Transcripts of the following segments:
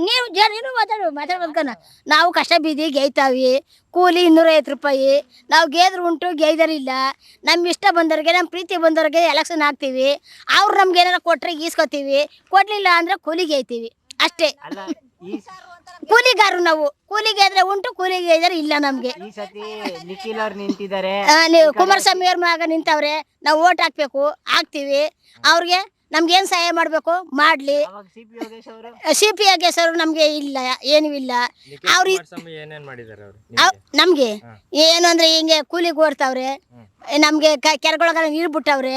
ನೀವು ಜನ ಏನು ಮಾತಾಡು ಮಾತಾಡ್ಬೇಕನ ನಾವು ಕಷ್ಟ ಬೀದಿ ಗೇಯ್ತಾವಿ. ಕೂಲಿ ಇನ್ನೂರೈವತ್ತು ರೂಪಾಯಿ. ನಾವು ಗೇದ್ರು ಉಂಟು ಗೇಯ್ದರಿಲ್ಲ. ನಮ್ಮ ಇಷ್ಟ ಬಂದವ್ರಿಗೆ ನಮ್ಮ ಪ್ರೀತಿ ಬಂದವ್ರಿಗೆ ಎಲೆಕ್ಷನ್ ಹಾಕ್ತೀವಿ. ಅವ್ರು ನಮ್ಗೆ ಏನಾರ ಕೊಟ್ಟರೆ ಗೀಸ್ಕೊತೀವಿ ಕೊಡ್ಲಿಲ್ಲ ಅಂದ್ರೆ ಕೂಲಿ ಗೇಯ್ತೀವಿ. ಅಷ್ಟೇ. ಕೂಲಿಗಾರು ನಾವು. ಕೂಲಿಗೆ ಆದ್ರೆ ಉಂಟು ಕೂಲಿಗೆ ಇದ್ರೆ ಇಲ್ಲ ನಮ್ಗೆ. ಈ ಸತಿ ನಿಖಿಲ್ ಅವ್ರು ನಿಂತಿದ್ದಾರೆ. ಆ, ನೀವು ಕುಮಾರಸ್ವಾಮಿ ಅವ್ರ ಮಗ ನಿಂತವ್ರೆ ನಾವು ಓಟ್ ಹಾಕ್ಬೇಕು ಹಾಕ್ತೀವಿ. ಅವ್ರಿಗೆ ನಮ್ಗೆ ಏನ್ ಸಹಾಯ ಮಾಡಬೇಕು? ಮಾಡ್ಲಿ. ಅವಾಗ ಸಿ ಪಿ ಯೋಗೇಶ್ ಅವರು? ಸಿ ಪಿ ಹೆಸರು ನಮ್ಗೆ ಇಲ್ಲ ಏನೂ ಇಲ್ಲ. ಅವ್ರು ಏನೇನ್ ಅವ್- ನಮ್ಗೆ? ಏನು ಅಂದ್ರೆ ಹಿಂಗೆ ಕೂಲಿಗೆ ಓಡ್ತಾವ್ರೆ ನಮಗೆ ನಮ್ಗೆ ಕ- ಕೆರೆಗೊಳಗ ನೀರು ಬಿಟ್ಟವ್ರೆ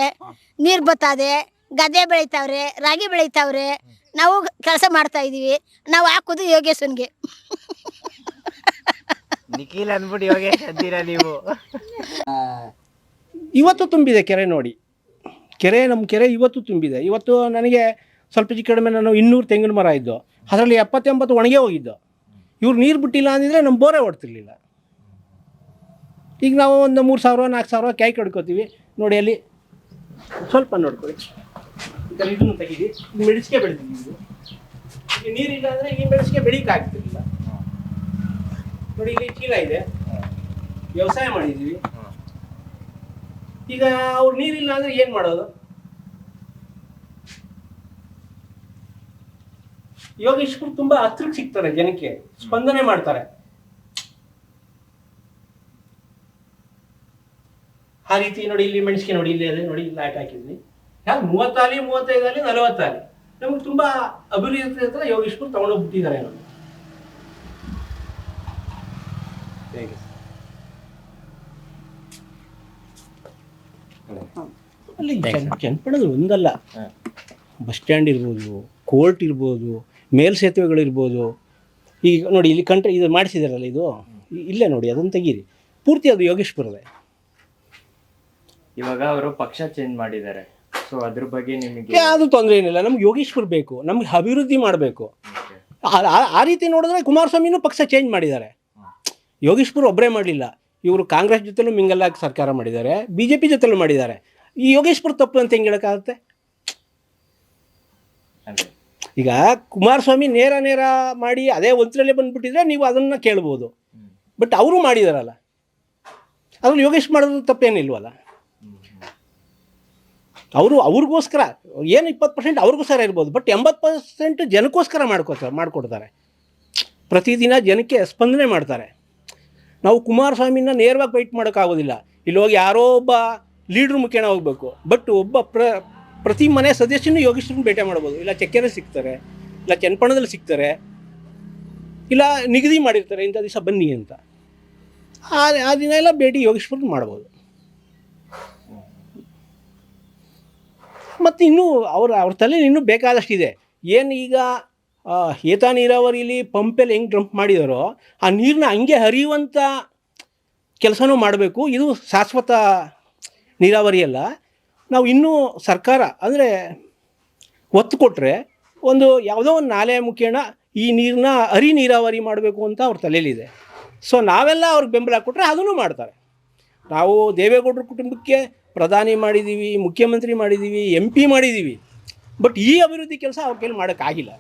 ನೀರು ಬತ್ತದೆ ಗದ್ದೆ ಬೆಳಿತಾವ್ರೆ ರಾಗಿ ಬೆಳಿತಾವ್ರೆ ನಾವು ಕೆಲಸ ಮಾಡ್ತಾ ಇದೀವಿ. ನಾವು ಹಾಕೋದು ಯೋಗೇಶ್ವನ್ಗೆ ನಿಖಿಲ್ ಅಂದ್ಬಿಟ್ಟು ಯೋಗೇಶ್ ಅಂತೀರಾ ನೀವು? ಇವತ್ತು ತುಂಬಿದೆ ಕೆರೆ ನೋಡಿ. ಕೆರೆ ನಮ್ಮ ಕೆರೆ ಇವತ್ತು ತುಂಬಿದೆ. ಇವತ್ತು ನನಗೆ ಸ್ವಲ್ಪ ಹೆಚ್ಚು ಕಡಿಮೆ ನಾನು ಇನ್ನೂರು ತೆಂಗಿನ ಮರ ಇದ್ದು ಅದರಲ್ಲಿ ಎಪ್ಪತ್ತೆಂಬತ್ತು ಒಣಗೆ ಹೋಗಿದ್ದು. ಇವ್ರು ನೀರು ಬಿಟ್ಟಿಲ್ಲ ಅಂದಿದ್ರೆ ನಮ್ಮ ಬೋರೆ ಹೊಡ್ತಿರ್ಲಿಲ್ಲ. ಈಗ ನಾವು ಒಂದು ಮೂರು ಸಾವಿರ ನಾಲ್ಕು ಸಾವಿರ ಕೈ ಕಡ್ಕೋತೀವಿ. ನೋಡಿ ಅಲ್ಲಿ ಸ್ವಲ್ಪ ನೋಡ್ಕೊಳ್ಳಿ. ಇದನ್ನು ತೆಗೀರಿ ಇದು ಮೆಣಸಿಗೆ ಬೆಳೆದಿದ್ದೀವಿ ನೀರಿಲ್ಲ ಅಂದರೆ ಈ ಮೆಡಿಸ್ಕೆ ಬೆಳೀಕೆ ಆಗ್ತಿರ್ಲಿಲ್ಲ. ನೋಡಿ ಇಲ್ಲಿ ಚೀಲ ಇದೆ. ವ್ಯವಸಾಯ ಮಾಡಿದ್ದೀವಿ. ಈಗ ಅವ್ರು ನೀರಿಲ್ಲ ಅಂದ್ರೆ ಏನ್ ಮಾಡೋದು? ಯೋಗೇಶ್ವರ್ ತುಂಬಾ ಹತ್ರಕ್ಕೆ ಸಿಗ್ತಾರೆ ಜನಕ್ಕೆ, ಸ್ಪಂದನೆ ಮಾಡ್ತಾರೆ. ಆ ರೀತಿ ನೋಡಿ ಇಲ್ಲಿ ಮೆಣಸಿಗೆ ನೋಡಿ, ಇಲ್ಲಿ ಅಲ್ಲಿ ನೋಡಿ, ಇಲ್ಲಿ ಆಟ ಹಾಕಿದ್ವಿ. ಯಾಕೆ ಮೂವತ್ತಾಲಿ ಮೂವತ್ತೈದಾಲಿ ನಲವತ್ತಾಲಿ ನಮ್ಗೆ ತುಂಬಾ ಅಭಿವೃದ್ಧಿ ಹತ್ರ ಯೋಗೇಶ್ವರ್ ತಗೊಂಡೋಗ್ಬಿಟ್ಟಿದ್ದಾರೆ ನೋಡಿ. ಅಲ್ಲಿ ಜನ ಜನಪಣದ ಒಂದಲ್ಲ. ಬಸ್ ಸ್ಟ್ಯಾಂಡ್ ಇರ್ಬೋದು ಕೋರ್ಟ್ ಇರ್ಬೋದು ಮೇಲ್ಸೇತುವೆಗಳಿರ್ಬೋದು ಈಗ ನೋಡಿ ಇಲ್ಲಿ ಕಂಟ್ರಿ ಇದು ಮಾಡಿಸಿದಾರಲ್ಲ ಇದು? ಇಲ್ಲೇ ನೋಡಿ ಅದನ್ನು ತೆಗೀರಿ. ಪೂರ್ತಿ ಅದು ಯೋಗೇಶ್ವರದೇ. ಇವಾಗ ಅವರು ಪಕ್ಷ ಚೇಂಜ್ ಮಾಡಿದ್ದಾರೆ. ಸೊ ಅದ್ರ ಬಗ್ಗೆ ನಿಮಗೆ ಅದು ತೊಂದರೆ ಏನಿಲ್ಲ. ನಮ್ಗೆ ಯೋಗೇಶ್ವರ್ ಬೇಕು. ನಮ್ಗೆ ಅಭಿವೃದ್ಧಿ ಮಾಡಬೇಕು. ಆ ರೀತಿ ನೋಡಿದ್ರೆ ಕುಮಾರಸ್ವಾಮಿನೂ ಪಕ್ಷ ಚೇಂಜ್ ಮಾಡಿದ್ದಾರೆ. ಯೋಗೇಶ್ವರ್ ಒಬ್ಬರೇ ಮಾಡಲಿಲ್ಲ. ಇವರು ಕಾಂಗ್ರೆಸ್ ಜೊತೆಲೂ ಮಿಂಗಲ್ಲಾಗಿ ಸರ್ಕಾರ ಮಾಡಿದ್ದಾರೆ ಬಿ ಜೆ ಪಿ ಜೊತೆಲೂ ಮಾಡಿದ್ದಾರೆ. ಈ ಯೋಗೇಶ್ವರ್ ತಪ್ಪು ಅಂತ ಹೆಂಗೆ ಹೇಳೋಕ್ಕಾಗುತ್ತೆ. ಈಗ ಕುಮಾರಸ್ವಾಮಿ ನೇರ ನೇರ ಮಾಡಿ ಅದೇ ಒಂದರಲ್ಲಿ ಬಂದ್ಬಿಟ್ಟಿದ್ರೆ ನೀವು ಅದನ್ನು ಕೇಳ್ಬೋದು. ಬಟ್ ಅವರು ಮಾಡಿದಾರಲ್ಲ. ಅದ್ರಲ್ಲಿ ಯೋಗೇಶ್ ಮಾಡೋದು ತಪ್ಪೇನಿಲ್ವಲ್ಲ. ಅವರು ಅವ್ರಿಗೋಸ್ಕರ, ಏನು ಇಪ್ಪತ್ತು ಪರ್ಸೆಂಟ್ ಅವ್ರಿಗೋಸ್ಕರ ಇರ್ಬೋದು ಬಟ್ ಎಂಬತ್ತು ಪರ್ಸೆಂಟ್ ಜನಕ್ಕೋಸ್ಕರ ಮಾಡ್ಕೋತಾರೆ ಮಾಡಿಕೊಡ್ತಾರೆ. ಪ್ರತಿದಿನ ಜನಕ್ಕೆ ಸ್ಪಂದನೆ ಮಾಡ್ತಾರೆ. ನಾವು ಕುಮಾರಸ್ವಾಮಿನ ನೇರವಾಗಿ ಫೈಟ್ ಮಾಡೋಕ್ಕಾಗೋದಿಲ್ಲ. ಇಲ್ಲಿ ಹೋಗಿ ಯಾರೋ ಒಬ್ಬ ಲೀಡ್ರ್ ಮುಖೇನ ಹೋಗಬೇಕು. ಬಟ್ ಒಬ್ಬ ಪ್ರ, ಪ್ರತಿ ಮನೆ ಸದಸ್ಯನೂ ಯೋಗೇಶ್ವರನ ಭೇಟಿ ಮಾಡ್ಬೋದು. ಇಲ್ಲ ಚಕ್ಕೆರೆ ಸಿಗ್ತಾರೆ, ಇಲ್ಲ ಚನ್ಪಣದಲ್ಲಿ ಸಿಗ್ತಾರೆ, ಇಲ್ಲ ನಿಗದಿ ಮಾಡಿರ್ತಾರೆ, ಇಂಥ ದಿವಸ ಬನ್ನಿ ಅಂತ. ಆ ದಿನ ಎಲ್ಲ ಭೇಟಿ ಯೋಗೇಶ್ವರನ ಮಾಡ್ಬೋದು. ಮತ್ತು ಇನ್ನೂ ಅವ್ರ ಅವ್ರ ತಲೆ ಇನ್ನೂ ಬೇಕಾದಷ್ಟಿದೆ. ಏನು ಈಗ ಏತ ನೀರಾವರಿಲಿ ಪಂಪೆಲ್ಲಿ ಹೆಂಗೆ ಡ್ರಂಪ್ ಮಾಡಿದಾರೋ, ಆ ನೀರನ್ನ ಹಂಗೆ ಹರಿಯುವಂಥ ಕೆಲಸನೂ ಮಾಡಬೇಕು. ಇದು ಶಾಶ್ವತ ನೀರಾವರಿಯಲ್ಲ ನಾವು ಇನ್ನೂ ಸರ್ಕಾರ, ಅಂದರೆ ಒತ್ತು ಕೊಟ್ಟರೆ ಒಂದು ಯಾವುದೋ ಒಂದು ನಾಲೆ ಮುಖೇನ ಈ ನೀರನ್ನ ಹರಿ ನೀರಾವರಿ ಮಾಡಬೇಕು ಅಂತ ಅವ್ರ ತಲೆಯಲ್ಲಿದೆ. ಸೊ ನಾವೆಲ್ಲ ಅವ್ರಿಗೆ ಬೆಂಬಲ ಕೊಟ್ಟರೆ ಅದನ್ನು ಮಾಡ್ತಾರೆ. ನಾವು ದೇವೇಗೌಡರ ಕುಟುಂಬಕ್ಕೆ ಪ್ರಧಾನಿ ಮಾಡಿದ್ದೀವಿ ಮುಖ್ಯಮಂತ್ರಿ ಮಾಡಿದ್ದೀವಿ ಎಂ ಪಿ ಮಾಡಿದ್ದೀವಿ ಬಟ್ ಈ ಅಭಿವೃದ್ಧಿ ಕೆಲಸ ಅವ್ರ ಕೈಲಿ ಮಾಡೋಕ್ಕಾಗಿಲ್ಲ.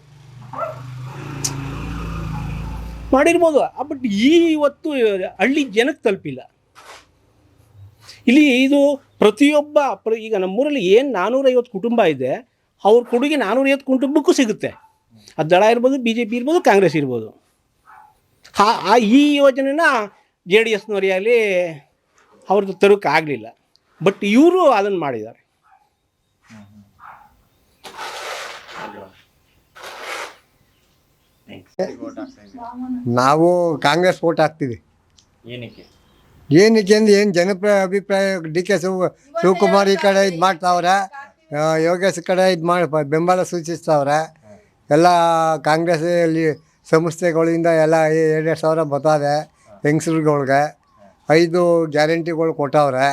ಮಾಡಿರ್ಬೋದು. ಬಟ್ ಈ ಇವತ್ತು ಹಳ್ಳಿ ಜನಕ್ಕೆ ತಲುಪಿಲ್ಲ. ಇಲ್ಲಿ ಇದು ಪ್ರತಿಯೊಬ್ಬ, ಪ್ರ, ಈಗ ನಮ್ಮೂರಲ್ಲಿ ಏನು ನಾನ್ನೂರೈವತ್ತು ಕುಟುಂಬ ಇದೆ, ಅವ್ರ ಕೊಡುಗೆ ನಾನ್ನೂರೈವತ್ತು ಕುಟುಂಬಕ್ಕೂ ಸಿಗುತ್ತೆ. ಅದು ದಳ ಇರ್ಬೋದು ಬಿ ಜೆ ಪಿ ಇರ್ಬೋದು, ಕಾಂಗ್ರೆಸ್ ಇರ್ಬೋದು. ಆ, ಆ- ಈ ಯೋಜನೆನ ಜೆ ಡಿ ಎಸ್ನವರೇ ಆಗಲಿ ಅವ್ರದ್ದು ತರೋಕ್ಕಾಗಲಿಲ್ಲ. ಬಟ್ ಇವರು ಅದನ್ನು ಮಾಡಿದ್ದಾರೆ. ನಾವು ಕಾಂಗ್ರೆಸ್ ಓಟ್ ಹಾಕ್ತೀವಿ. ಏನಕ್ಕೆ? ಏನಕ್ಕೆ ಅಂದ್ರೆ ಏನು ಜನಪ್ರಿಯ ಅಭಿಪ್ರಾಯ ಡಿ ಕೆ ಶಿವ ಶಿವಕುಮಾರ್ ಈ ಕಡೆ ಇದು ಮಾಡ್ತಾವ್ರೆ ಯೋಗೇಶ್ ಕಡೆ ಇದು ಮಾಡಿ ಬೆಂಬಲ ಸೂಚಿಸ್ತಾವ್ರೆ ಎಲ್ಲ ಕಾಂಗ್ರೆಸ್ ಅಲ್ಲಿ ಸಂಸ್ಥೆಗಳಿಂದ ಎಲ್ಲ ಎರಡು ಸಾವಿರ ಬರ್ತದೆ ಹೆಂಗಸ್ರುಗಳ್ಗೆ ಐದು ಗ್ಯಾರಂಟಿಗಳು ಕೊಟ್ಟವ್ರೆ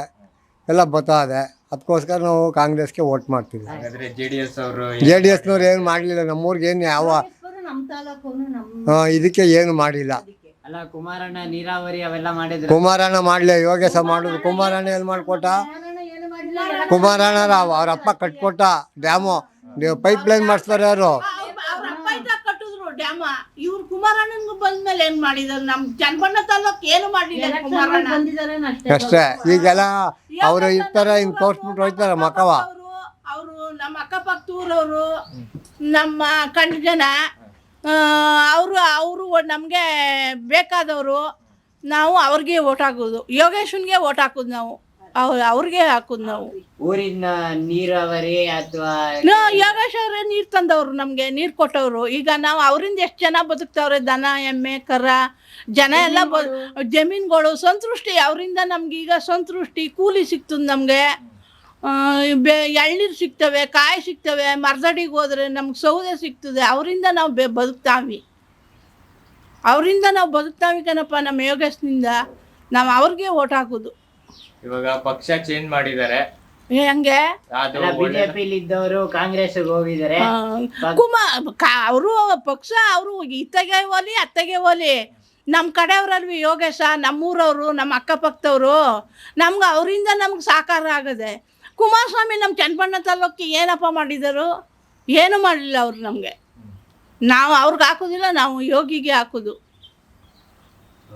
ಎಲ್ಲ ಬರ್ತದೆ ಅದಕ್ಕೋಸ್ಕರ ನಾವು ಕಾಂಗ್ರೆಸ್ಗೆ ವೋಟ್ ಮಾಡ್ತೀವಿ. ಹಾಗಾದ್ರೆ ಜೆ ಡಿ ಎಸ್ ಅವರು ಜೆ ಡಿ ಎಸ್ನವ್ರು ಏನು ಮಾಡಲಿಲ್ಲ ನಮ್ಮೂರಿಗೆ ಏನು ಯಾವ ಆ, ಇದಕ್ಕೆ ಏನು ಮಾಡಿಲ್ಲ. ಅಲ್ಲ ಕುಮಾರಣ್ಣ ನೀರಾವರಿ ಅವೆಲ್ಲ ಮಾಡಿದ್ರು. ಕುಮಾರಣ್ಣ ಮಾಡಲಿ ಯೋಗೇಶ ಮಾಡಿದ್ರು ಕುಮಾರಣ್ಣ ಎಲ್ಲಿ ಮಾಡಿಕೊಟ್ಟ? ಕುಮಾರಣ್ಣ ಅವ್ರ ಅಪ್ಪ ಕಟ್ಕೊಟ್ಟ ಡ್ಯಾಮು. ಪೈಪ್ ಲೈನ್ ಮಾಡಿಸ್ತಾರೆ ಯಾರು? ಕುಮಾರಣ್ಣನ್ಗೂ ಬಂದ್ಮೇಲೆ ಏನ್ ಮಾಡಿದಾರೆ? ನಮ್ ಚನ್ನಬಣ್ಣ ತಾಲೂಕ್ ಏನು ಮಾಡಿಲ್ಲ ಕುಮಾರಣ್ಣ. ಅಷ್ಟೇ. ಈಗೆಲ್ಲ ಅವರು ಇರ್ತಾರೆ ಹಿಂಗೆ ತೋರಿಸ್ಬಿಟ್ಟು ಹೋಯ್ತಾರೆ ಮಕವ ಅವರು ನಮ್ಮ ಅಕ್ಕಪಕ್ಕ ಊರವರು ನಮ್ಮ ಕಂಡು ಜನ ಅವರು ಅವರು ನಮಗೆ ಬೇಕಾದವರು ನಾವು ಅವ್ರಿಗೆ ಓಟ್ ಹಾಕೋದು. ಯೋಗೇಶನ್ಗೆ ಓಟ್ ಹಾಕೋದು ನಾವು. ಅವ್ರು ಅವ್ರಿಗೆ ಹಾಕೋದು ನಾವು. ಊರಿನ ನೀರಾವರಿ ಅಥವಾ ಯೋಗೇಶ್ ಅವರೇ ನೀರು ತಂದವರು ನಮಗೆ ನೀರು ಕೊಟ್ಟವರು. ಈಗ ನಾವು ಅವರಿಂದ ಎಷ್ಟು ಜನ ಬದುಕ್ತವ್ರೆ? ದನ ಎಮ್ಮೆ ಕರ ಜನ ಎಲ್ಲ ಜಮೀನುಗಳು. ಸಂತೃಷ್ಟಿ. ಅವರಿಂದ ನಮ್ಗೆ ಈಗ ಸಂತೃಷ್ಟಿ. ಕೂಲಿ ಸಿಗ್ತದೆ ನಮಗೆ. ಬೆ ಎಳ್ನೀರು ಸಿಗ್ತವೆ ಕಾಯಿ ಸಿಗ್ತವೆ ಮರದಡಿಗೆ ಹೋದರೆ ನಮ್ಗೆ ಸೌದೆ ಸಿಗ್ತದೆ. ಅವರಿಂದ ನಾವು ಬೆ ಬದುಕ್ತಾವಿ. ಅವರಿಂದ ನಾವು ಬದುಕ್ತಾವಿ ಕಣಪ್ಪ ನಮ್ಮ ಯೋಗೇಶ್ನಿಂದ. ನಾವು ಅವ್ರಿಗೆ ಓಟ್ ಹಾಕೋದು. ಇವಾಗ ಪಕ್ಷ ಚೇಂಜ್ ಮಾಡಿದ್ದಾರೆ ಹೆಂಗೆ? ಬಿಜೆಪಿ ಬಿಜೆಪಿಲಿ ಇದ್ದವರು ಕಾಂಗ್ರೆಸ್ ಹೋಗಿದ್ದಾರೆ ಕುಮಾರ್ ಅವರು ಪಕ್ಷ ಅವರು ಇತ್ತಗೆ ಹೋಲಿ ಅತ್ತಗೆ ಹೋಲಿ ನಮ್ಮ ಕಡೆಯವರಲ್ವಿ ಯೋಗೇಶ ನಮ್ಮೂರವರು ನಮ್ಮ ಅಕ್ಕಪಕ್ಕದವರು. ನಮ್ಗೆ ಅವರಿಂದ ನಮ್ಗೆ ಸಾಕಾರ ಆಗದೆ. ಕುಮಾರಸ್ವಾಮಿ ನಮ್ಮ ಚನ್ನಪಣ್ಣ ತಾಲೂಕಿಗೆ ಏನಪ್ಪ ಮಾಡಿದರು? ಏನು ಮಾಡಲಿಲ್ಲ ಅವರು ನಮಗೆ. ನಾವು ಅವ್ರಿಗೆ ಹಾಕೋದಿಲ್ಲ ನಾವು ಯೋಗಿಗೆ ಹಾಕೋದು.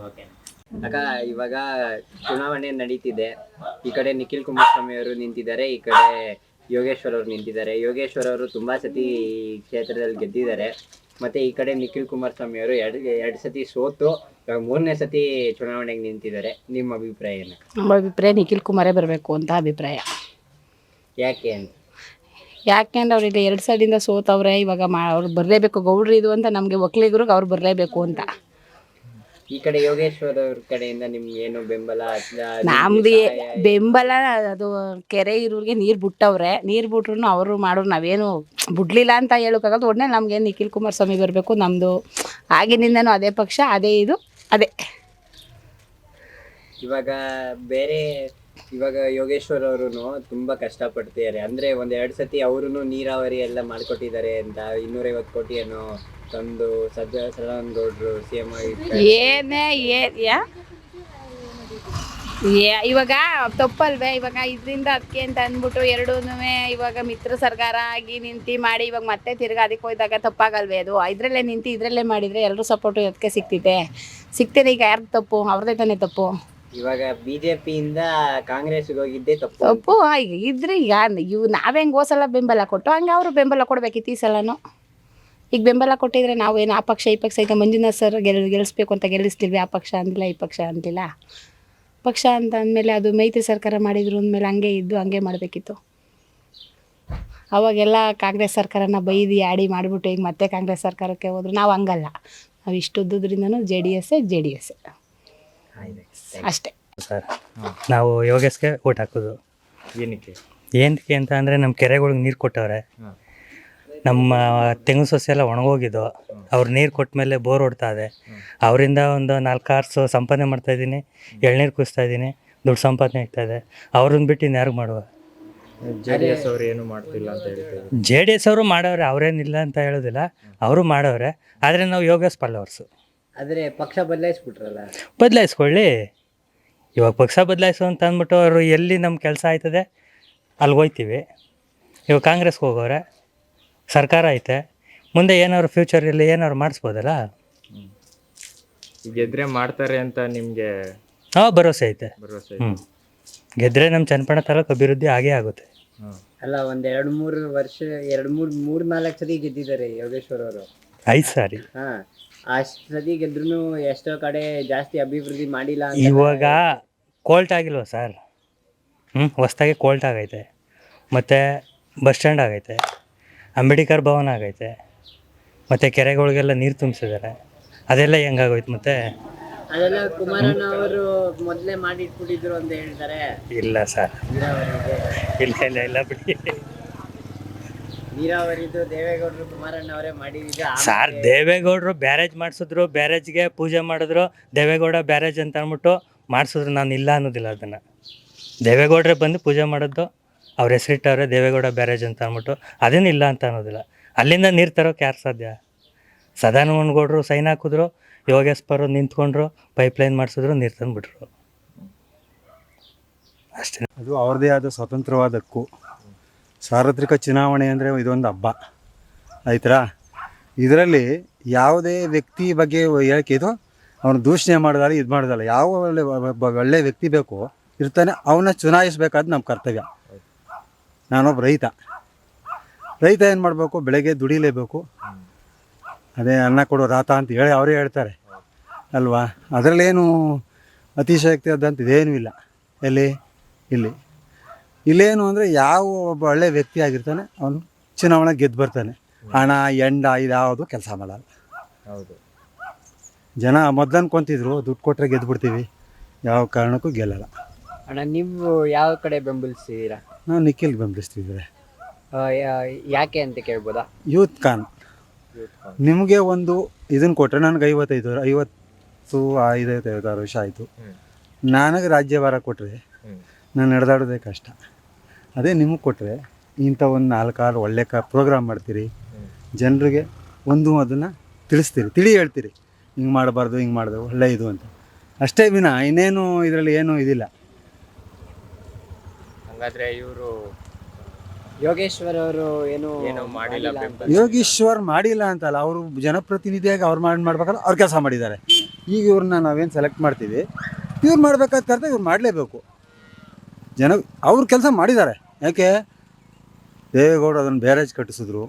ಓಕೆ. ಅಕ್ಕ ಇವಾಗ ಚುನಾವಣೆ ನಡೀತಿದೆ. ಈ ಕಡೆ ನಿಖಿಲ್ ಕುಮಾರಸ್ವಾಮಿ ಅವರು ನಿಂತಿದ್ದಾರೆ ಈ ಕಡೆ ಯೋಗೇಶ್ವರ್ ಅವರು ನಿಂತಿದ್ದಾರೆ. ಯೋಗೇಶ್ವರ್ ಅವರು ತುಂಬಾ ಸತಿ ಈ ಕ್ಷೇತ್ರದಲ್ಲಿ ಗೆದ್ದಿದ್ದಾರೆ. ಮತ್ತೆ ಈ ಕಡೆ ನಿಖಿಲ್ ಕುಮಾರಸ್ವಾಮಿ ಅವರು ಎರಡು ಎರಡು ಸತಿ ಸೋತು ಇವಾಗ ಮೂರನೇ ಸತಿ ಚುನಾವಣೆಗೆ ನಿಂತಿದ್ದಾರೆ. ನಿಮ್ಮ ಅಭಿಪ್ರಾಯ ಏನು? ನಮ್ಮ ಅಭಿಪ್ರಾಯ ನಿಖಿಲ್ ಕುಮಾರೇ ಬರಬೇಕು ಅಂತ ಅಭಿಪ್ರಾಯ. ಯಾಕೆ ಅಂತ? ಯಾಕೆಂದ್ರೆ ಅವ್ರಿಗೆ ಎರಡು ಸೈಡಿಂದ ಸೋತವ್ರೆ ಇವಾಗ ಮಾ ಅವ್ರು ಬರಲೇಬೇಕು ಗೌಡ್ರು ಇದು ಅಂತ ನಮಗೆ ಒಕ್ಕಲಿಗರಿಗೆ ಅವ್ರು ಬರಲೇಬೇಕು ಅಂತ. ಈ ಕಡೆ ಯೋಗೇಶ್ವರ ಅವ್ರ ಕಡೆಯಿಂದ ನಿಮ್ಗೆ ಏನು ಬೆಂಬಲ ಅಥವಾ ನಮ್ದು ಬೆಂಬಲ ಅದು ಕೆರೆ ಇರೋರಿಗೆ ನೀರು ಬಿಟ್ಟವ್ರೆ ನೀರು ಬಿಟ್ರು ಅವರು ಮಾಡೋರು ನಾವೇನು ಬಿಡ್ಲಿಲ್ಲ ಅಂತ ಹೇಳೋಕ್ಕಾಗಲ್ಲ ಒಡನೆ ನಮಗೆ ನಿಖಿಲ್ ಕುಮಾರಸ್ವಾಮಿ ಬರಬೇಕು ನಮ್ಮದು ಆಗಿನಿಂದನೂ ಅದೇ ಪಕ್ಷ ಅದೇ ಇದು ಅದೇ. ಇವಾಗ ಬೇರೆ ಇವಾಗ ಯೋಗೇಶ್ವರ್ ಅವರು ತುಂಬಾ ಕಷ್ಟಪಡ್ತಿದ್ದಾರೆ ಅಂದ್ರೆ ಒಂದ್ ಎರಡ್ ಸತಿ ಅವರು ನೀರಾವರಿ ಎಲ್ಲ ಮಾಡ್ಕೊಟ್ಟಿದ್ದಾರೆ ಅಂತ ಇನ್ನೂರೈವತ್ತು ಕೋಟಿಯನ್ನು ತಂದು ಸದ್ಯ ಸದಾನಂದ ಗೌಡ್ರು ಸಿ ಎಂ ಏನೇ ಏ, ಯಾ? ಏ- ಇವಾಗ ತಪ್ಪಲ್ವೇ? ಇವಾಗ ಇದರಿಂದ ಅದಕ್ಕೆ ಅಂತ ಅಂದ್ಬಿಟ್ಟು ಎರಡೂ ಇವಾಗ ಮಿತ್ರ ಸರ್ಕಾರ ಆಗಿ ನಿಂತಿ ಮಾಡಿ ಇವಾಗ ಮತ್ತೆ ತಿರ್ಗಾ ಅದಕ್ಕೆ ಹೋಯ್ದಾಗ ತಪ್ಪಾಗಲ್ವೇ ಅದು? ಇದ್ರಲ್ಲೇ ನಿಂತು ಇದ್ರಲ್ಲೇ ಮಾಡಿದರೆ ಎಲ್ಲರೂ ಸಪೋರ್ಟು ಅದಕ್ಕೆ ಸಿಗ್ತಿದೆ. ಸಿಗ್ತೇನೆ ಈಗ ಯಾರ್ದು ತಪ್ಪು? ಅವ್ರದೇ ತಾನೇ ತಪ್ಪು. ಇವಾಗ ಬಿಜೆಪಿಯಿಂದ ಕಾಂಗ್ರೆಸ್ಗೆ ಹೋಗಿದ್ದೆ ತಪ್ಪು. ತಪ್ಪು ಇದ್ರೆ ಈಗ ಇವು ನಾವೇ ಹೆಂಗೆ ಹೋಸಲ ಬೆಂಬಲ ಕೊಟ್ಟು ಹಂಗೆ ಅವರು ಬೆಂಬಲ ಕೊಡ್ಬೇಕಿತ್ತು ಈ ಸಲನು. ಈಗ ಬೆಂಬಲ ಕೊಟ್ಟಿದ್ರೆ ನಾವು ಏನು ಆ ಪಕ್ಷ ಈ ಪಕ್ಷ ಈಗ ಮಂಜುನಾಥ್ ಸರ್ ಗೆಲ್ ಗೆಲ್ಲಿಸ್ಬೇಕು ಅಂತ ಗೆಲ್ಲಿಸ್ತಿಲ್ವಿ ಆ ಪಕ್ಷ ಅಂದಿಲ್ಲ ಈ ಪಕ್ಷ ಅಂದಿಲ್ಲ. ಪಕ್ಷ ಅಂತ ಅಂದಮೇಲೆ ಅದು ಮೈತ್ರಿ ಸರ್ಕಾರ ಮಾಡಿದ್ರು ಅಂದಮೇಲೆ ಹಂಗೆ ಇದ್ದು ಹಂಗೆ ಮಾಡಬೇಕಿತ್ತು. ಅವಾಗೆಲ್ಲ ಕಾಂಗ್ರೆಸ್ ಸರ್ಕಾರನ ಬೈದು ಆಡಿ ಮಾಡಿಬಿಟ್ಟು ಈಗ ಮತ್ತೆ ಕಾಂಗ್ರೆಸ್ ಸರ್ಕಾರಕ್ಕೆ ಹೋದ್ರು ನಾವು ಹಂಗಲ್ಲ. ನಾವು ಇಷ್ಟುದ್ರಿಂದನೂ ಜೆ ಡಿ ಎಸ್ಸೇ ಜೆ ಡಿ ಎಸ್ ಅಷ್ಟೇ. ಸರ್. ನಾವು ಯೋಗೇಶ್ಗೆ ಓಟ್ ಹಾಕೋದು. ಏನಕ್ಕೆ? ಏನಕ್ಕೆ ಅಂತ ಅಂದರೆ ನಮ್ಮ ಕೆರೆಗಳಿಗೆ ನೀರು ಕೊಟ್ಟವ್ರೆ. ನಮ್ಮ ತೆಂಗು ಸೊಸೆ ಎಲ್ಲ ಒಣಗೋಗಿದ್ದು. ಅವ್ರು ನೀರು ಕೊಟ್ಟ ಮೇಲೆ ಬೋರ್ ಹೊಡ್ತಾ ಇದೆ. ಅವರಿಂದ ಒಂದು ನಾಲ್ಕು ಕಾರ್ಸು ಸಂಪಾದನೆ ಮಾಡ್ತಾ ಇದ್ದೀನಿ. ಎಳ್ನೀರು ಕುಸ್ತಾ ಇದ್ದೀನಿ. ದುಡ್ಡು ಸಂಪಾದನೆ ಆಗ್ತಾ ಇದೆ. ಅವ್ರನ್ನ ಬಿಟ್ಟು ಇನ್ಯಾರು ಮಾಡುವ? ಜೆ ಡಿ ಎಸ್ ಅವ್ರು ಏನು ಮಾಡ್ತಿಲ್ಲ ಅಂತ ಹೇಳ್ತಾರೆ ಜೆ ಡಿ ಎಸ್ ಅವರು ಮಾಡವ್ರೆ ಅವರೇನಿಲ್ಲ ಅಂತ ಹೇಳೋದಿಲ್ಲ. ಅವರು ಮಾಡೋರೆ ಆದರೆ ನಾವು ಯೋಗೇಶ್ ಫಾಲೋವರ್ಸು ಆದರೆ ಪಕ್ಷ ಬದಲಾಯಿಸ್ಬಿಟ್ರಲ್ಲ. ಬದಲಾಯಿಸ್ಕೊಳ್ಳಿ. ಇವಾಗ ಪಕ್ಷ ಬದಲಾಯಿಸು ಅಂತ ಅಂದ್ಬಿಟ್ಟು ಅವರು ಎಲ್ಲಿ ನಮ್ಮ ಕೆಲಸ ಆಯ್ತದೆ ಅಲ್ಲಿ ಹೋಯ್ತೀವಿ. ಇವಾಗ ಕಾಂಗ್ರೆಸ್ಗೆ ಹೋಗೋರೆ ಸರ್ಕಾರ ಐತೆ ಮುಂದೆ ಏನಾದ್ರು ಫ್ಯೂಚರಲ್ಲಿ ಏನಾದ್ರು ಮಾಡಿಸ್ಬೋದಲ್ಲ? ಗೆದ್ರೆ ಮಾಡ್ತಾರೆ ಅಂತ ನಿಮಗೆ ಹಾಂ ಭರವಸೆ ಐತೆ. ಭರವಸೆ ಹ್ಞೂ ಗೆದ್ರೆ ನಮ್ಮ ಚನ್ನಪಣ ತಾಲೂಕು ಅಭಿವೃದ್ಧಿ ಆಗೇ ಆಗುತ್ತೆ. ಅಲ್ಲ ಒಂದ್ ಎರಡ್ ಮೂರು ವರ್ಷ ಎರಡ್ ಮೂರ್ ಮೂರ್ ನಾಲ್ಕು ಸತಿ ಗೆದ್ದಿದ್ದಾರೆ ಯೋಗೇಶ್ವರ್ ಅವರು. ಐದು ಸಾರಿ. ಹಾ ಅಷ್ಟ್ ಸತಿ ಗೆದ್ರು ಎಷ್ಟೋ ಕಡೆ ಜಾಸ್ತಿ ಅಭಿವೃದ್ಧಿ ಮಾಡಿಲ್ಲ ಅಂತ ಇವಾಗ ಕೋಲ್ಟ್ ಆಗಿಲ್ವ ಸರ್ ಹ್ಞೂ ಹೊಸ್ದಾಗಿ ಕೋಲ್ಟ್ ಆಗೈತೆ. ಮತ್ತು ಬಸ್ ಸ್ಟ್ಯಾಂಡ್ ಆಗೈತೆ. ಅಂಬೇಡ್ಕರ್ ಭವನ ಆಗೈತೆ. ಮತ್ತು ಕೆರೆಗಳಿಗೆಲ್ಲ ನೀರು ತುಂಬಿಸಿದ್ದಾರೆ. ಅದೆಲ್ಲ ಹೆಂಗಾಗೋಯ್ತು ಮತ್ತೆ? ಅದೆಲ್ಲ ಕುಮಾರಣ್ಣ ಅವರು ಮೊದ್ಲೇ ಅಂತ ಹೇಳ್ತಾರೆ. ಇಲ್ಲ ಸರ್ ಇಲ್ಲ ಇಲ್ಲ ಇಲ್ಲ ಬಿಡಿ. ನೀರಾವರಿದು ದೇವೇಗೌಡರು ಕುಮಾರಣ್ಣವರೇ ಮಾಡಿದ್ರು ಸರ್ ದೇವೇಗೌಡರು ಬ್ಯಾರೇಜ್ ಮಾಡಿಸಿದ್ರು ಬ್ಯಾರೇಜ್ಗೆ ಪೂಜೆ ಮಾಡಿದ್ರು ದೇವೇಗೌಡ ಬ್ಯಾರೇಜ್ ಅಂತ ಅಂದ್ಬಿಟ್ಟು ಮಾಡಿಸಿದ್ರು ನಾನು ಇಲ್ಲ ಅನ್ನೋದಿಲ್ಲ ಅದನ್ನು. ದೇವೇಗೌಡರೇ ಬಂದು ಪೂಜೆ ಮಾಡಿದ್ದು ಅವ್ರ ಹೆಸರಿಟ್ಟವ್ರೆ ದೇವೇಗೌಡ ಬ್ಯಾರೇಜ್ ಅಂತ ಅಂದ್ಬಿಟ್ಟು ಅದೇನು ಇಲ್ಲ ಅಂತ ಅನ್ನೋದಿಲ್ಲ. ಅಲ್ಲಿಂದ ನೀರು ತರೋಕೆ ಯಾರು ಸಾಧ್ಯ? ಸದಾನಂದಗೌಡರು ಸೈನ್ ಹಾಕಿದ್ರು ಯೋಗೇಶ್ವರ ನಿಂತ್ಕೊಂಡ್ರು, ಪೈಪ್ಲೈನ್ ಮಾಡಿಸಿದ್ರು, ನೀರು ತಂದುಬಿಟ್ರು. ಅಷ್ಟೇ. ಅದು ಅವ್ರದ್ದೇ ಆದ ಸ್ವತಂತ್ರವಾದ ಹಕ್ಕು ಸಾರ್ವತ್ರಿಕ ಚುನಾವಣೆ ಅಂದರೆ ಇದೊಂದು ಹಬ್ಬ. ಆಯ್ತಾ? ಇದರಲ್ಲಿ ಯಾವುದೇ ವ್ಯಕ್ತಿ ಬಗ್ಗೆ ಹೇಳಕ್ಕೆ ಇದು ಅವನು ದೂಷಣೆ ಮಾಡೋದಲ್ಲ ಇದು ಮಾಡೋದಲ್ಲ ಯಾವ ಒಳ್ಳೆ ಒಳ್ಳೆ ವ್ಯಕ್ತಿ ಬೇಕು, ಇರ್ತಾನೆ, ಅವನ್ನ ಚುನಾಯಿಸಬೇಕಾದ್ ನಮ್ಮ ಕರ್ತವ್ಯ. ನಾನೊಬ್ಬ ರೈತ. ರೈತ ಏನು ಮಾಡಬೇಕು? ಬೆಳಗ್ಗೆ ದುಡಿಲೇಬೇಕು. ಅದೇ ಅನ್ನ ಕೊಡೋ ರಾತ ಅಂತ ಹೇಳಿ ಅವರೇ ಹೇಳ್ತಾರೆ. ಅಲ್ವಾ? ಅದರಲ್ಲೇನು ಅತಿಶಯಕ್ತಿ ಅದಂತ ಇದೇನೂ ಇಲ್ಲ. ಎಲ್ಲಿ? ಇಲ್ಲಿ. ಇಲ್ಲೇನು ಅಂದರೆ ಯಾವ ಒಬ್ಬ ಒಳ್ಳೆ ವ್ಯಕ್ತಿ ಆಗಿರ್ತಾನೆ, ಅವನು ಚುನಾವಣೆ ಗೆದ್ದು ಬರ್ತಾನೆ. ಹಣ, ಎಂಡ, ಇದ್ಯಾವುದು ಕೆಲಸ ಮಾಡಲ್ಲ. ಹೌದು. ಜನ ಮೊದ್ಲು ಅನ್ಕೊಂತಿದ್ರು ದುಡ್ಡು ಕೊಟ್ಟರೆ ಗೆದ್ದು ಬಿಡ್ತೀವಿ ಯಾವ ಕಾರಣಕ್ಕೂ ಗೆಲ್ಲಲ್ಲ. ಅಣ್ಣ ನೀವು ಯಾವ ಕಡೆ ಬೆಂಬಲಿಸ್ತೀರಾ? ನಾವು ನಿಖಿಲ್ ಬೆಂಬಲಿಸ್ತಿದ್ರೆ ಆ, ಯಾ- ಯಾಕೆ ಅಂತ ಕೇಳ್ಬೋದಾ? ಯೂತ್ ಖಾನ್. ನಿಮಗೆ ಒಂದು ಇದನ್ನು ಕೊಟ್ಟರೆ ನನಗೆ ಐವತ್ತೈದು ಐವತ್ತು ಐದೈದು ಆರು ವರ್ಷ ಆಯಿತು. ನನಗೆ ರಾಜ್ಯಭಾರ ಕೊಟ್ಟರೆ ನಾನು ನಡೆದಾಡೋದೇ ಕಷ್ಟ. ಅದೇ ನಿಮಗೆ ಕೊಟ್ಟರೆ ಇಂಥ ಒಂದು ನಾಲ್ಕಾರು ಒಳ್ಳೆ ಕ ಪ್ರೋಗ್ರಾಮ್ ಮಾಡ್ತೀರಿ. ಜನರಿಗೆ ಒಂದು ಅದನ್ನು ತಿಳಿಸ್ತೀರಿ ತಿಳಿ ಹೇಳ್ತೀರಿ. ಹಿಂಗೆ ಮಾಡಬಾರ್ದು ಹಿಂಗೆ ಮಾಡಿದೆ ಒಳ್ಳೆ ಇದು ಅಂತ. ಅಷ್ಟೇ ವಿನ ಇನ್ನೇನು ಇದರಲ್ಲಿ ಏನೂ ಇದಿಲ್ಲ. ಹಂಗಾದ್ರೆ ಇವರು ಯೋಗೇಶ್ವರ್ ಅವರು ಏನು ಏನು ಮಾಡಿಲ್ಲ ಬೆಂಬಲ. ಯೋಗೀಶ್ವರ್ ಮಾಡಿಲ್ಲ ಅಂತಲ್ಲ ಅವರು ಜನಪ್ರತಿನಿಧಿಯಾಗಿ ಅವ್ರು ಮಾಡಿ ಮಾಡ್ಬೇಕಲ್ಲ ಅವ್ರು ಕೆಲಸ ಮಾಡಿದ್ದಾರೆ. ಈಗ ಇವ್ರನ್ನ ನಾವೇನು ಸೆಲೆಕ್ಟ್ ಮಾಡ್ತೀವಿ ಇವ್ರು ಮಾಡ್ಬೇಕಾದ ಕರ್ತವ್ಯ ಇವ್ರು ಮಾಡಲೇಬೇಕು. ಜನ ಅವ್ರ ಕೆಲಸ ಮಾಡಿದ್ದಾರೆ. ಯಾಕೆ? ದೇವೇಗೌಡ ಅದನ್ನು ಬ್ಯಾರೇಜ್ ಕಟ್ಟಿಸಿದ್ರು.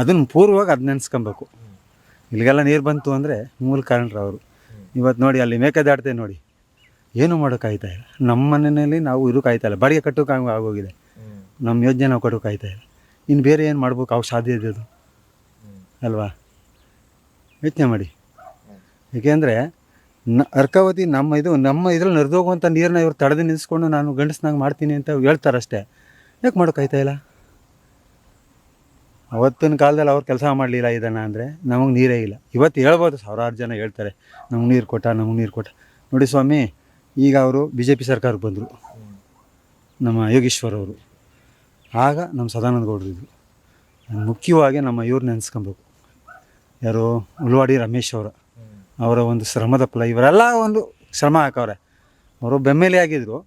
ಅದನ್ನು ಪೂರ್ವವಾಗಿ ಅದು ನೆನೆಸ್ಕೊಬೇಕು. ಇಲ್ಲಿಗೆಲ್ಲ ನೀರು ಬಂತು ಅಂದರೆ ಮೂಲ ಕಾರಣರು ಅವರು. ಇವತ್ತು ನೋಡಿ ಅಲ್ಲಿ ಮೇಕೆದಾಡ್ತೆ ನೋಡಿ. ಏನು ಮಾಡೋಕ್ಕಾಯ್ತಾ ಇಲ್ಲ. ನಮ್ಮ ಮನೆಯಲ್ಲಿ ನಾವು ಇರೋ ಕಾಯ್ತಾ ಇಲ್ಲ. ಬಾಡಿಗೆ ಕಟ್ಟೋಕೆ ಆಗೋಗಿದೆ. ನಮ್ಮ ಯೋಜನೆ ನಾವು ಕಟ್ಟೋಕೆ ಕಾಯ್ತಾ ಇಲ್ಲ. ಇನ್ನು ಬೇರೆ ಏನು ಮಾಡ್ಬೇಕು? ಅವು ಸಾಧ್ಯ ಇದೆ ಅದು. ಅಲ್ವಾ? ಯೋಚನೆ ಮಾಡಿ. ಏಕೆಂದರೆ ನ ಅರ್ಕಾವತಿ ನಮ್ಮ ಇದು ನಮ್ಮ ಇದ್ರಲ್ಲಿ ನಡೆದೋಗುವಂಥ ನೀರನ್ನ ಇವ್ರು ತಡೆದು ನಿಲ್ಲಿಸ್ಕೊಂಡು ನಾನು ಗಂಡಸ್ನಾಗ ಮಾಡ್ತೀನಿ ಅಂತ ಹೇಳ್ತಾರಷ್ಟೇ. ಯಾಕೆ ಮಾಡೋಕ್ಕಾಯ್ತಾ ಇಲ್ಲ? ಅವತ್ತಿನ ಕಾಲದಲ್ಲಿ ಅವ್ರು ಕೆಲಸ ಮಾಡಲಿಲ್ಲ ಇದನ್ನು ಅಂದರೆ ನಮಗೆ ನೀರೇ ಇಲ್ಲ. ಇವತ್ತು ಹೇಳ್ಬೋದು ಸಾವಿರಾರು ಜನ ಹೇಳ್ತಾರೆ, ನಮ್ಗೆ ನೀರು ಕೊಟ್ಟ, ನಮ್ಗೆ ನೀರು ಕೊಟ್ಟ. ನೋಡಿ ಸ್ವಾಮಿ, ಈಗ ಅವರು ಬಿ ಜೆ ಪಿ ಸರ್ಕಾರಕ್ಕೆ ಬಂದರು. ನಮ್ಮ ಯೋಗೇಶ್ವರ್ ಅವರು. ಆಗ ನಮ್ಮ ಸದಾನಂದ ಗೌಡರು ಇದ್ದರು ಮುಖ್ಯವಾಗಿ ನಮ್ಮ ಇವ್ರು ನೆನೆಸ್ಕೊಬೇಕು. ಯಾರು ಉಳ್ವಾಡಿ ರಮೇಶ್ ಅವರ ಅವರ ಒಂದು ಶ್ರಮದ ಫಲ, ಇವರೆಲ್ಲ ಒಂದು ಶ್ರಮ ಹಾಕವ್ರೆ. ಅವರು ಬೆಮ್ಮೆಲೆ ಆಗಿದ್ರು.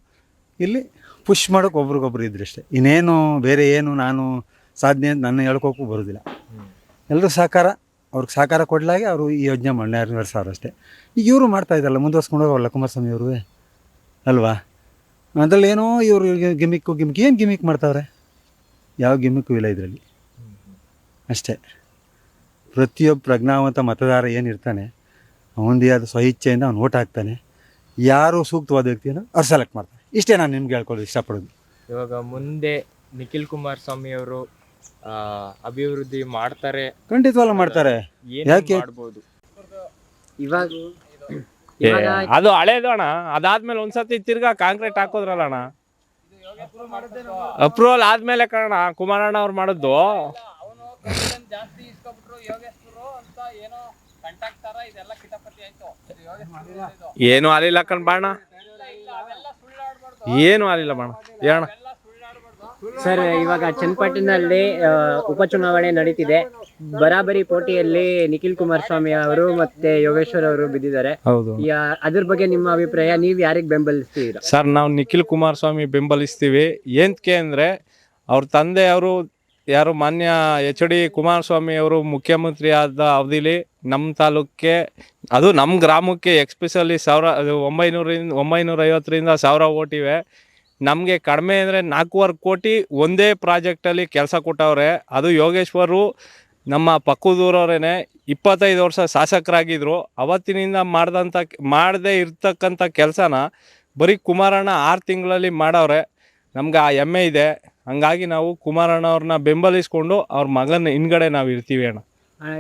ಇಲ್ಲಿ ಪುಷ್ ಮಾಡೋಕೆ ಒಬ್ರಿಗೊಬ್ರು ಇದ್ರಷ್ಟೇ ಇನ್ನೇನು, ಬೇರೆ ಏನು, ನಾನು ಸಾಧನೆ ನನ್ನ ಹೇಳ್ಕೋಕ್ಕೂ ಬರೋದಿಲ್ಲ. ಎಲ್ಲರೂ ಸಹಕಾರ, ಅವ್ರಿಗೆ ಸಹಕಾರ ಕೊಡಲಾಗೆ ಅವರು ಈ ಯೋಜನೆ ಮಾಡಿ ನೆರವೇರ್ಸವ್ರು ಅಷ್ಟೇ. ಈಗ ಇವರು ಮಾಡ್ತಾ ಇದ್ದಾರಲ್ಲ, ಮುಂದುವರ್ಸ್ಕೊಂಡು ಹೋಗಲ್ಲ ಕುಮಾರಸ್ವಾಮಿ ಅವರು? ಅಲ್ವಾ? ಅದರಲ್ಲಿ ಏನೋ ಇವರು ಗಿಮಿಕ್ಕು ಗಿಮಿಕ್, ಏನು ಗಿಮಿಕ್ ಮಾಡ್ತಾವ್ರೆ? ಯಾವ ಗಿಮಿಕ್ಕು ಇಲ್ಲ ಇದರಲ್ಲಿ. ಅಷ್ಟೇ. ಪ್ರತಿಯೊಬ್ಬ ಪ್ರಜ್ಞಾವಂತ ಮತದಾರ ಏನಿರ್ತಾನೆ ಅವನದೇ ಆದ ಸ್ವಇಚ್ಛೆಯಿಂದ ಅವ್ನು ಓಟ್ ಹಾಕ್ತಾನೆ. ಯಾರು ಸೂಕ್ತವಾದ ವ್ಯಕ್ತಿಯನ್ನು ಅವ್ರು ಸೆಲೆಕ್ಟ್ ಮಾಡ್ತಾರೆ. ಇಷ್ಟೇ ನಾನು ನಿಮ್ಗೆ ಹೇಳ್ಕೊಳ್ಳೋದು ಇಷ್ಟಪಡೋದು. ಇವಾಗ ಮುಂದೆ ನಿಖಿಲ್ ಕುಮಾರಸ್ವಾಮಿ ಅವರು ಅಭಿವೃದ್ಧಿ ಮಾಡ್ತಾರೆ. ಖಂಡಿತವಾಗ್ಲೂ ಮಾಡ್ತಾರೆ. ಏನ್ ಯಾಕೆ? ಮಾಡ್ಬೋದು? ಇವಾಗ ಏ, ಇವಾಗ ಅದು ಹಳೇದು ಅಣ್ಣ. ಅದಾದ್ಮೇಲೆ ಒಂದ್ಸತಿ ತಿರ್ಗಾ ಕಾಂಕ್ರೀಟ್ ಹಾಕೋದ್ರಲ್ಲ ಅಣ್ಣ. ಅಪ್ರೂವಲ್ ಆದ್ಮೇಲೆ ಕಣ ಕುಮಾರಣ್ಣ ಅವ್ರು ಮಾಡಿದ್ದು. ಏನು ಆಲಿಲ್ಲ ಕಣ್ ಬಾಣ? ಏನು ಆಲಿಲ್ಲ ಬಾಣ? ಹೇಳಣ್ಣ ಸರ್ ಇವಾಗ ಚನ್ನಪಟ್ಟಣದಲ್ಲಿ ಉಪಚುನಾವಣೆ ನಡೀತಿದೆ. ಬರಾಬರಿ ಪೋಟಿಯಲ್ಲಿ ನಿಖಿಲ್ ಕುಮಾರಸ್ವಾಮಿ ಅವರು ಮತ್ತೆ ಯೋಗೇಶ್ವರ್ ಅವರು ಬಿದ್ದಿದ್ದಾರೆ. ಹೌದು. ಯಾ- ಅದ್ರ ಬಗ್ಗೆ ನಿಮ್ಮ ಅಭಿಪ್ರಾಯ ನೀವ್ ಯಾರಿಗ್ ಬೆಂಬಲಿಸ್ತೀರಾ? ಸರ್ ನಾವು ನಿಖಿಲ್ ಕುಮಾರಸ್ವಾಮಿ ಬೆಂಬಲಿಸ್ತೀವಿ. ಏನಕ್ಕೆ ಅಂದರೆ ಅವ್ರ ತಂದೆ ಅವರು ಯಾರು ಮಾನ್ಯ ಎಚ್ ಡಿ ಕುಮಾರಸ್ವಾಮಿ ಅವರು ಮುಖ್ಯಮಂತ್ರಿ ಆದ ಅವಧಿಲಿ ನಮ್ಮ ತಾಲೂಕಿಗೆ ಅದು ನಮ್ಮ ಗ್ರಾಮಕ್ಕೆ ಎಕ್ಸ್ಪೆಷಲಿ ಸಾವಿರ ಅದು ಒಂಬೈನೂರಿಂದ ಒಂಬೈನೂರ ಐವತ್ತರಿಂದ ಸಾವಿರ ಓಟಿವೆ. ನಮಗೆ ಕಡಿಮೆ ಅಂದರೆ ನಾಲ್ಕೂವರೆ ಕೋಟಿ ಒಂದೇ ಪ್ರಾಜೆಕ್ಟಲ್ಲಿ ಕೆಲಸ ಕೊಟ್ಟವ್ರೆ. ಅದು ಯೋಗೇಶ್ವರು ನಮ್ಮ ಪಕ್ಕದೂರವ್ರೇ ಇಪ್ಪತ್ತೈದು ವರ್ಷ ಶಾಸಕರಾಗಿದ್ದರು ಅವತ್ತಿನಿಂದ ಮಾಡ್ದಂಥ ಮಾಡದೇ ಇರ್ತಕ್ಕಂಥ ಕೆಲಸನ ಬರೀ ಕುಮಾರಣ್ಣ ಆರು ತಿಂಗಳಲ್ಲಿ ಮಾಡವ್ರೆ. ನಮ್ಗೆ ಆ ಹೆಮ್ಮೆ ಇದೆ. ಹಂಗಾಗಿ ನಾವು ಕುಮಾರಣ್ಣ ಅವ್ರನ್ನ ಬೆಂಬಲಿಸ್ಕೊಂಡು ಅವ್ರ ಮಗನ ಹಿಂದ್ಗಡೆ ನಾವು ಇರ್ತೀವಿ ಅಣ್ಣ.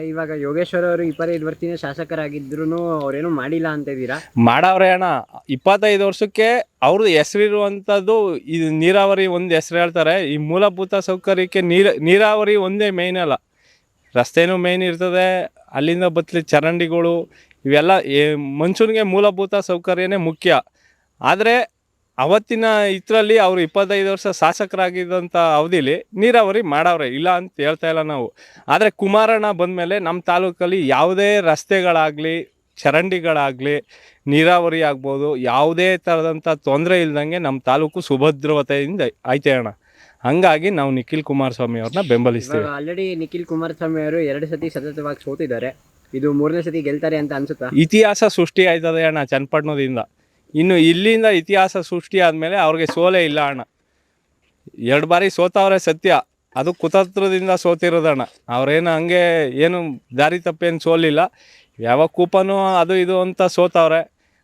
ಇವಾಗ ಯೋಗೇಶ್ವರ ಅವರು ಇಪ್ಪತ್ತೈದು ವರ್ಷದಿಂದ ಶಾಸಕರಾಗಿದ್ರು ಅವ್ರೇನು ಮಾಡಿಲ್ಲ ಅಂತ ಇದ್ದೀರಾ? ಮಾಡವ್ರೆ ಅಣ್ಣ, ಇಪ್ಪತ್ತೈದು ವರ್ಷಕ್ಕೆ ಅವ್ರದ್ದು ಹೆಸರಿರುವಂಥದ್ದು ಇದು ನೀರಾವರಿ ಒಂದು ಹೆಸರು ಹೇಳ್ತಾರೆ. ಈ ಮೂಲಭೂತ ಸೌಕರ್ಯಕ್ಕೆ ನೀರ, ನೀರಾವರಿ ಒಂದೇ ಮೇಯ್ನ್ ಅಲ್ಲ. ರಸ್ತೆನೂ ಮೇಯ್ನ್ ಇರ್ತದೆ, ಅಲ್ಲಿಂದ ಬತ್ತಲಿ ಚರಂಡಿಗಳು, ಇವೆಲ್ಲ ಮನುಷ್ಯನಿಗೆ ಮೂಲಭೂತ ಸೌಕರ್ಯನೇ ಮುಖ್ಯ. ಆದರೆ ಅವತ್ತಿನ ಇದರಲ್ಲಿ ಅವರು ಇಪ್ಪತ್ತೈದು ವರ್ಷ ಶಾಸಕರಾಗಿದ್ದಂಥ ಅವಧಿಲಿ ನೀರಾವರಿ ಮಾಡವ್ರೆ ಇಲ್ಲ ಅಂತ ಹೇಳ್ತಾ ಇಲ್ಲ ನಾವು. ಆದರೆ ಕುಮಾರಣ್ಣ ಬಂದಮೇಲೆ ನಮ್ಮ ತಾಲೂಕಲ್ಲಿ ಯಾವುದೇ ರಸ್ತೆಗಳಾಗಲಿ ಚರಂಡಿಗಳಾಗಲಿ ನೀರಾವರಿ ಆಗ್ಬೋದು ಯಾವುದೇ ಥರದಂಥ ತೊಂದರೆ ಇಲ್ದಂಗೆ ನಮ್ಮ ತಾಲೂಕು ಸುಭದ್ರವತೆಯಿಂದ ಐತೆ ಅಣ್ಣ. ಹಂಗಾಗಿ ನಾವು ನಿಖಿಲ್ ಕುಮಾರಸ್ವಾಮಿ ಅವ್ರನ್ನ ಬೆಂಬಲಿಸ್ತೀವಿ. ಆಲ್ರೆಡಿ ನಿಖಿಲ್ ಕುಮಾರಸ್ವಾಮಿ ಅವರು ಎರಡು ಸತಿ ಸತತವಾಗಿ ಸೋತಿದ್ದಾರೆ. ಇದು ಮೂರನೇ ಸತಿ ಗೆಲ್ತಾರೆ ಅಂತ ಅನ್ಸುತ್ತಾ? ಇತಿಹಾಸ ಸೃಷ್ಟಿ ಆಯ್ತದೆ ಅಣ್ಣ ಚನ್ನಪಟ್ಟಣದಿಂದ. ಇನ್ನು ಇಲ್ಲಿಂದ ಇತಿಹಾಸ ಸೃಷ್ಟಿ ಆದಮೇಲೆ ಅವ್ರಿಗೆ ಸೋಲೇ ಇಲ್ಲ ಅಣ್ಣ. ಎರಡು ಬಾರಿ ಸೋತವ್ರೆ ಸತ್ಯ. ಅದು ಕುತಂತ್ರದಿಂದ ಸೋತಿರೋದಣ್ಣ ಅವ್ರೇನು ಹಂಗೆ ಏನು ದಾರಿ ತಪ್ಪೇನು ಸೋಲಿಲ್ಲ. ಯಾವ ಕೂಪನೂ ಅದು ಇದು ಅಂತ ಸೋತವ್ರೆ.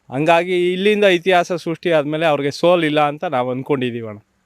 ಹಂಗಾಗಿ ಇಲ್ಲಿಂದ ಇತಿಹಾಸ ಸೃಷ್ಟಿ ಆದಮೇಲೆ ಅವ್ರಿಗೆ ಸೋಲಿಲ್ಲ ಅಂತ ನಾವು ಅಂದ್ಕೊಂಡಿದ್ದೀವಿ ಅಣ್ಣ